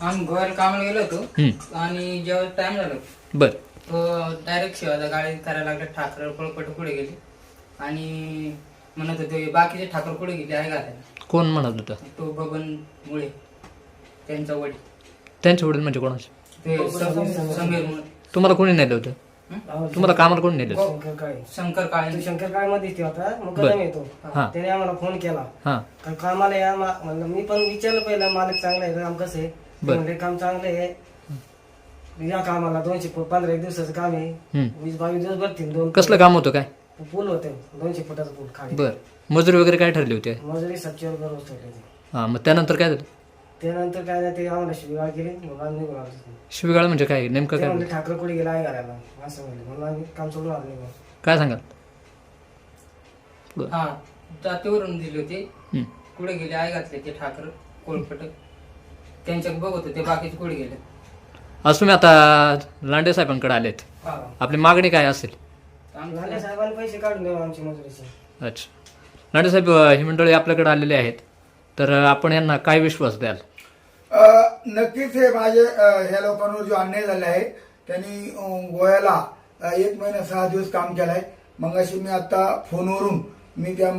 आम्ही गोव्याला कामाला गेलो होतो. आणि जेव्हा टाइम झाला बर. तो डायरेक्ट शिवाजा गाडी करायला लागला ठाकर पळपट पुढे गेले. आणि म्हणत होते बाकीचे ठाकर पुढे गेले आहे घालायला कोण म्हणत होतं? तो बबन मुळे त्यांचा वडील. त्यांचे वडील म्हणजे कोणाचे? ते सम- समीर मुळे. तुम्हाला कोणी नेलं होतं? तुम्हाला कामाला कोणी नेलं? शंकर काळे. शंकर तो काळे शंकर काळे मध्ये ते होता. मुकदम येतो. हा. त्याने आम्हाला फोन केला. हां. का कामाला या मा- म्हणलं मी पण विचारलं पहिलं मालक चांगला आहे काम कसं आहे? ते बर. म्हणले काम चांगलं आहे. या कामाला दोनशे फूट पंधरा एक दिवसाचं काम आहे. हम्म. वीस बावीस दिवस भरतील दोन कसलं काम होतं काय? पूल होते दोनशे फुटाचं पूल खाली. बर. मजुरी वगैरे काय ठरली होती? मजुरी सातशे रुपये रोज ठेवली होती. हां मग त्यानंतर काय झालं? त्यानंतर काय नाही ते आम्हाला शिवाय केली मग आम्ही निघून आलो तिथून. शिवीगाळ म्हणजे काय? नेमकं ते काय म्हणले ठाकर कुठे गेला? आहे घराला. असं म्हणले. म्हणून आम्ही काम सोडून आलो निघून. काय सांगाल? हा जातीवरून दिले होते. कुठे गेले? आई घातले ते ठाकर कोळपट त्यांच्या बघत होते बाकीचे कुठे गेले? आज तुम्ही आता लांडे साहेबांकडे आलेत. आपली मागणी काय असेल? आमचं- लांडे साहेबांनी पैसे काढून देऊ आमची मजुरीचे अच्छा. लांडे साहेब ही मंडळी आपल्याकडे आलेले आहेत. तर आपण यांना काय विश्वास द्याल? अ, नक्कीच हे माझे ह्या लोकांवर जो अन्याय झाला आहे त्यांनी गोव्याला एक महिना सहा दिवस काम केलंय. मग अशी मी आता फोनवरून मी त्या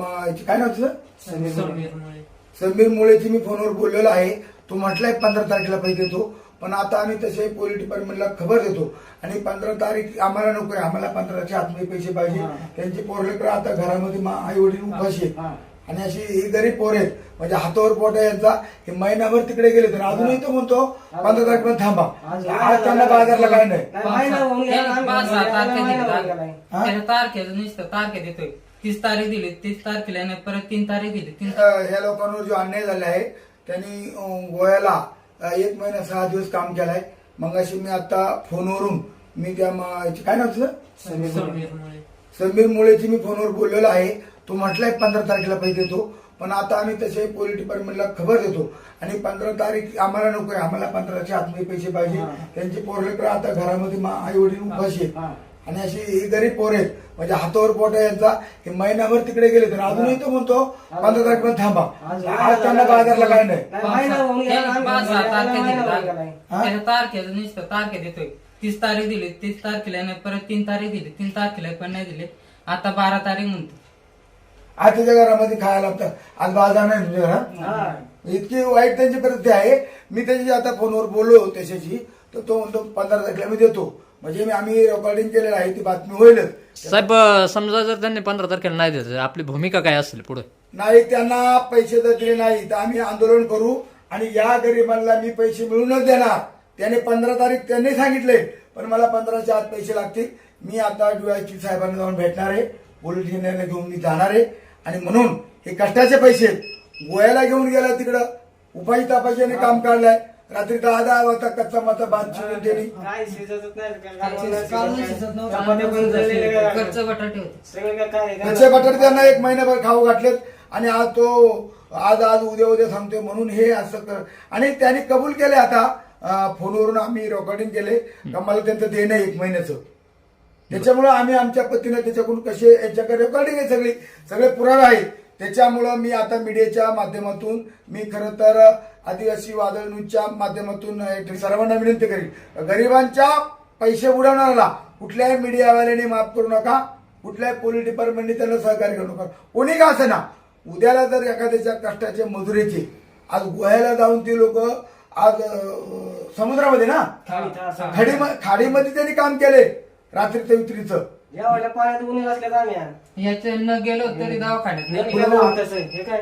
काय नाव तुझं समीर मुळे. समीर मुळेची मी फोनवर बोललेलो आहे. तो म्हटलाय पंधरा तारखेला पैसे देतो. पण आता आम्ही तसे पोलीस डिपार्टमेंटला खबर देतो. आणि पंधरा तारीख आम्हाला नको आहे. आम्हाला पंधराच्या आतमध्ये पैसे पाहिजे. त्यांचे पोरलेकर आता घरामध्ये आई वडील उपाशी आहेत. आणि अशी ही गरीब पोर आहेत. म्हणजे हातावर पोट आहे यांचा. हे महिनाभर तिकडे गेले तर अजूनही तो म्हणतो पंधरा तारखेपर्यंत थांबा. आज त्यांना बाजारला काय नाही. नाही, तारखे तारखेचं नुसतं देतोय. तीस तारीख दिली तीस तारखेला आणि परत तीन तारीख दिली तीन ह्या लोकांवर जो अन्याय झाला आहे त्यांनी गोव्याला एक महिना सहा दिवस काम केलंय. मग अशी मी आता फोनवरून मी त्या काय नाव तुझं समीर मुळेची मी फोनवर बोललेलो आहे. तो म्हटलाय पंधरा तारखेला पैसे देतो. पण आता आम्ही तसे पोलीस डिपार्टमेंटला खबर देतो. आणि पंधरा तारीख आम्हाला नको आहे. आम्हाला पंधराच्या आतमध्ये पैसे पाहिजे. त्यांचे पोरलेकर आता घरामध्ये आई वडील उपाशी आणि अशी ही गरीब पोर आहेत. म्हणजे हातावर पोट आहे यांचा. हे महिनाभर तिकडे गेले तर अजूनही तो म्हणतो पंधरा तारखेपर्यंत थांबा. आज त्यांना बाजारला काय नाही. नाही, तारखे तारखेचं नुसतं देतोय. तीस तारीख दिली तीस तारखेला आणि परत तीन तारीख दिली तीन तारखेला पण नाही दिले. आता बारा तारीख म्हणतो. आज त्याच्या घरामध्ये खायला लागतं. आज बाजार नाही तुझ्या घरात? हा. इतकी वाईट त्यांची परिस्थिती आहे. मी त्याच्याशी आता फोनवर बोललो त्याच्याशी. तर तो म्हणतो पंधरा तारखेला मी देतो. म्हणजे मी आम्ही रेकॉर्डिंग केलेलं आहे ती बातमी होईलच. साहेब समजा जर त्यांनी पंधरा तारखेला नाही देत आपली भूमिका काय असेल पुढे? नाही त्यांना पैसे जर दिले नाही तर आम्ही आंदोलन करू आणि या गरिबांना मी पैसे मिळूनच देणार. त्याने पंधरा तारीख त्यांनी सांगितले पण मला पंधराच्या आत पैसे लागतील. मी आता डीवायची साहेबांना जाऊन भेटणार आहे. पोलीस घेऊन मी जाणार आहे. आणि म्हणून हे कष्टाचे पैसे. गोव्याला घेऊन गेला तिकडं. उपाय तापाशीने काम काढलंय. रात्री दहा दहा वाजता कच्चा माता भात चिरून त्यांनी काय शिजतच नाही, काय काल नाही शिजत. नव्हतं. चपात्या पण जळलेल्या काय. कच्चे बटाटे होते. सगळं काय काय आहे? कच्चे बटाटे त्यांना एक महिनाभर खाऊ घातलेत. आणि आज तो आज आज उद्या उद्या सांगतोय म्हणून हे असं कर. आणि त्यांनी कबूल केले आता. अं, फोनवरून आम्ही रेकॉर्डिंग केले. का मला त्यांचं देणं आहे एक महिन्याचं. त्याच्यामुळं आम्ही आमच्या पतीनं त्याच्याकडून कसे याच्याकडे रेकॉर्डिंग आहे सगळी. सगळे पुरावे आहेत. त्याच्यामुळं मी आता मीडियाच्या माध्यमातून मी खरं तर आदिवासी वादळ न्यूजच्या माध्यमातून सर्वांना विनंती करेन. गरिबांच्या पैसे बुडवणाऱ्याला कुठल्याही मीडियावाल्याने माफ करू नका. कुठल्याही पोलीस डिपार्टमेंटने त्यांना सहकार्य करू नका. कोणी का असे ना उद्याला जर एखाद्याच्या कष्टाचे मजुरीचे आज गोव्याला जाऊन ती लोक आज समुद्रामध्ये ना? खाडी खाडीमध्ये त्यांनी काम केले. रात्री ते वित्रीचं या वेळेला पाण्यात उन्ही असल्यात आम्ही. याच्या न गेलो तरी दवाखान्यात नाही, नाही पुढे जाऊ तसं. हे काय?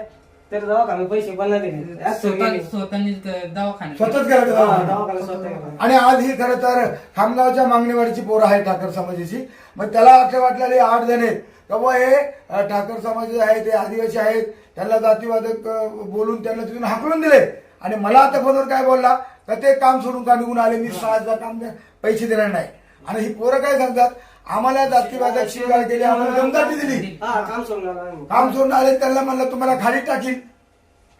तर दवाखाने पैसे पण नाही दिले. आज स्वतः गेले. स्वतःनीच दवाखान्यात स्वतःच गेला हा, का? दवाखाना स्वतः गेला. आणि आज ही खरं तर खामगावच्या मागणीवाडीची पोरं आहे ठाकर समाजाची. मग त्याला असं वाटलेले आठ जण आहेत. का बुवा हे अ, ठाकर समाजाचे आहेत ते आदिवासी आहेत त्यांना जातीवादक अ, बोलून त्यांना तिथून हाकलून दिले. आणि मला आता फोनवर काय बोलला? का ते काम सोडून का निघून आले? मी सहा हजार काम द्या- पैसे देणार नाही. आणि ही पोरं काय सांगतात? आम्हाला जातीवादक शिवाय केली आम्हाला दमदाटी दिली. हा काम सोडणार आम्ही. काम सोडून आले त्यांना म्हणलं तुम्हाला खाली टाकील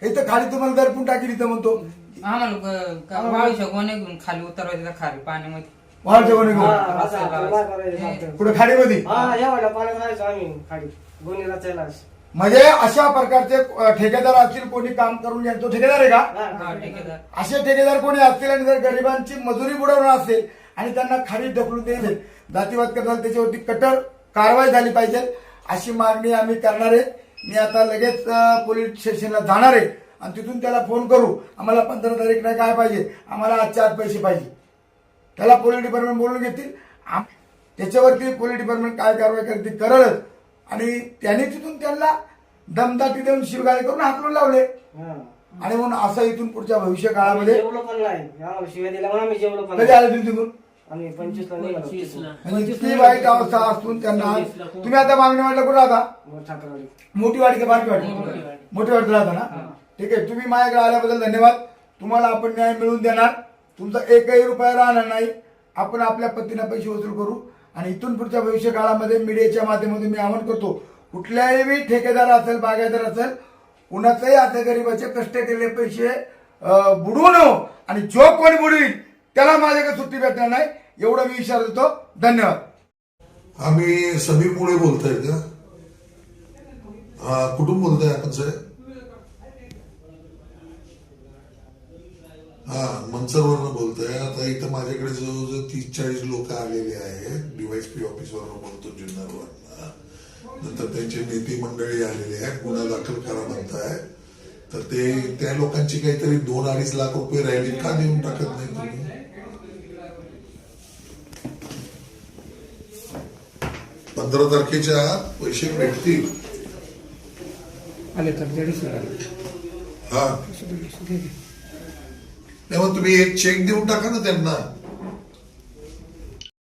हे तर खाली तुम्हाला दरपून टाकील इथं म्हणतो. आम्हाला वाळूच्या गोण्या घेऊन खाली उतरवायचं खाली पाण्यामध्ये. वाढ जेवण घेऊन हा, असं तुला करायचं फक्त. कुठे खाडीमध्ये? हा या वेळेला पाण्यात राहायचो आम्ही खाली गोणी रचायला म्हणजे अशा प्रकारचे अ, ठेकेदार असतील कोणी काम करून घ्या तो ठेकेदार आहे का? हा ठेकेदार. असे ठेकेदार कोणी असतील आणि जर गरिबांची मजुरी बुडवणार असेल आणि त्यांना खाली ढकलून देईल जातीवाद करताना त्याच्यावरती कठोर कारवाई झाली पाहिजे अशी मागणी आम्ही करणार आहे. मी आता लगेच पोलीस स्टेशनला जाणार आहे आणि तिथून त्याला फोन करू. आम्हाला पंधरा तारीखला काय पाहिजे आम्हाला आजच्या आज पैसे पाहिजे. त्याला पोलीस डिपार्टमेंट बोलून घेतील. त्याच्यावरती पोलीस डिपार्टमेंट काय कारवाई करते करलच. आणि त्याने तिथून त्यांना दमदाटी देऊन शिवगाळे करून हाकलून लावले. आणि म्हणून असं इथून पुढच्या भविष्य काळामध्ये कधी आले तुम्ही तिथून? आम्ही पंचवीस ला निघालो तिथून. म्हणजे इतकी वाईट अवस्था असून त्यांना तुम्ही आता मागणी वाटलं कुठं राहता? ठाकरवाडी. मोठी वाडी का बारकी वाडी? मोठी वाडी. राहता ना? ठीक आहे तुम्ही माझ्याकडे आल्याबद्दल धन्यवाद. तुम्हाला आपण न्याय मिळवून देणार. तुमचा एकही रुपया राहणार नाही. आपण आपल्या पद्धतीने पैसे वसूल करू. आणि इथून पुढच्या भविष्य काळामध्ये मीडियाच्या माध्यमातून मी आवाहन करतो कुठल्याही बी ठेकेदार असेल बागायदार असेल कुणाचाही आता गरीबाचे कष्ट केलेले पैसे अं, बुडवू नये. आणि जो कोणी बुडवील त्याला माझ्याकडे सुट्टी भेटणार नाही. एवढं मी विचार देतो धन्यवाद. आम्ही समीर मुळे बोलताय का हा कुठून बोलताय आपण साहेब हा मनसरवरनं बोलतोय. आता इथं माझ्याकडे जवळजवळ तीस चाळीस लोक आलेले आहेत. डीवायसपी ऑफिसवरनं बोलतो जुन्नरवरनं. नंतर त्यांचे नेते मंडळी आलेले आहेत. गुन्हा दाखल करा म्हणताय. तर ते त्या लोकांची काहीतरी दोन अडीच लाख रुपये राहिले का देऊन टाकत नाही तुम्ही? पंधरा तारखेच्या पैसे भेटतील. आले तर दीडशे हा. नाही मग तुम्ही एक चेक देऊन टाका ना त्यांना.